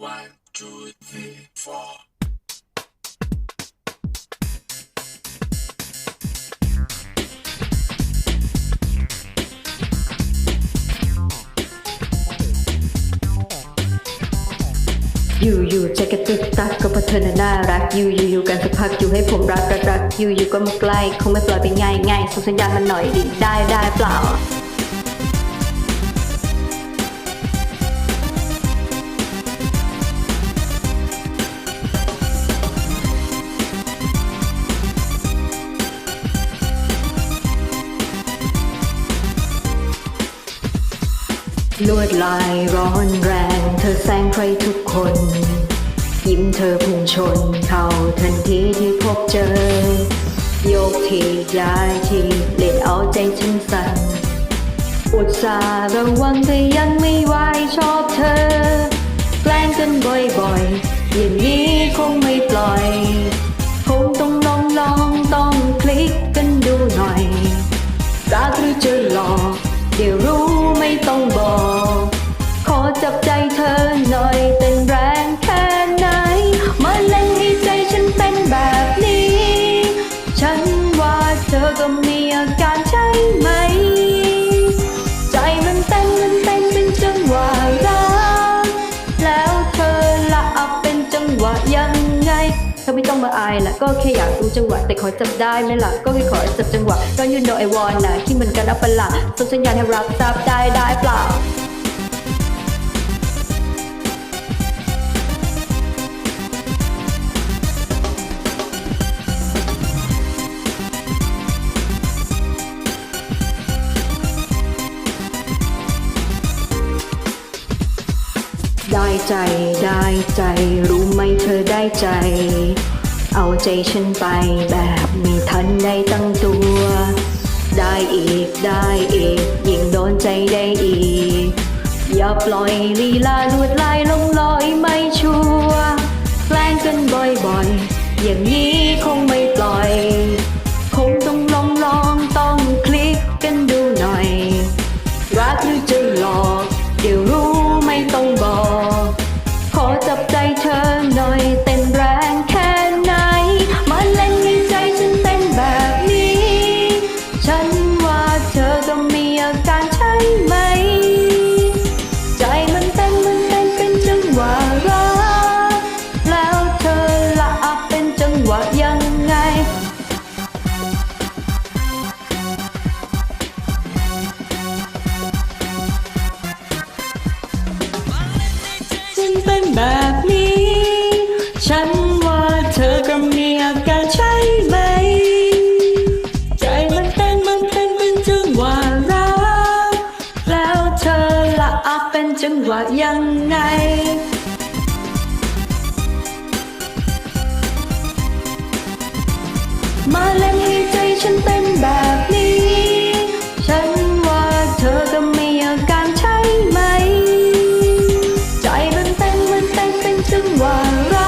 One, two, three, four. อยู่อยู่ใจกระตุกตักก็เพราะเธอน่ะน่ารักอยู่อยู่อยู่กันสักพักอยู่ให้ผมรักรักรักอยู่อยู่ก็มาใกล้คงไม่ปล่อยไปง่ายง่ายส่งสัญญาณมันหน่อยดิได้ได้เปล่า ลวดลายร้อนแรง เธอแซงใครทุกคน ยิ้มเธอพุ่งชน เขาทันทีที่พบเจอ โยกทีย้ายทีเล่นเอาใจฉันสั่นอุตส่าห์ระวังแต่ยังไม่ไหวชอบเธอ แกล้งกันบ่อยๆ อย่างนี้คงไม่ปล่อย คงต้องลองลองต้องคลิกกันดูหน่อยรักหรือจะหลอกเดี๋ยวรู้ไม่ต้องบอก รับใจเธอหน่อยเต้นแรงแค่ไหน มาเล่นให้ใจฉันเป็นแบบนี้ ฉันว่าเธอก็มีอาการใช่ไหม ใจมันเต้นมันเต้นเป็นจังหวะรักแล้วเธอละอับเป็นจังหวะยังไงเธอไม่ต้องมาอายละก็แค่อยากรู้จังหวะ แต่ขอจับได้ไหมล่ะ ก็แค่ขอจับจังหวะก็ยืนโดไอวอนนะคิดเหมือนกันอัปะละส่งสัญญาณให้รับทราบได้ได้เปล่า ได้ใจได้ใจรู้ไหมเธอได้ใจ เอาใจฉันไปแบบไม่ทันได้ตั้งตัว ได้อีกได้อีกยิ่งโดนใจได้อีก อย่าปล่อยลีลาลวดลายลงลอยไม่ชัวร์แกล้งกันบ่อยๆอย่างนี้คงไม่ปล่อย แบบนี้ ฉันว่าเธอก็มีอาการใช่ไหม ใจมันเต้นมันเต้นเป็นจังหวะรักแล้วเธอละอาเป็นจังหวะยังไง จังหวะ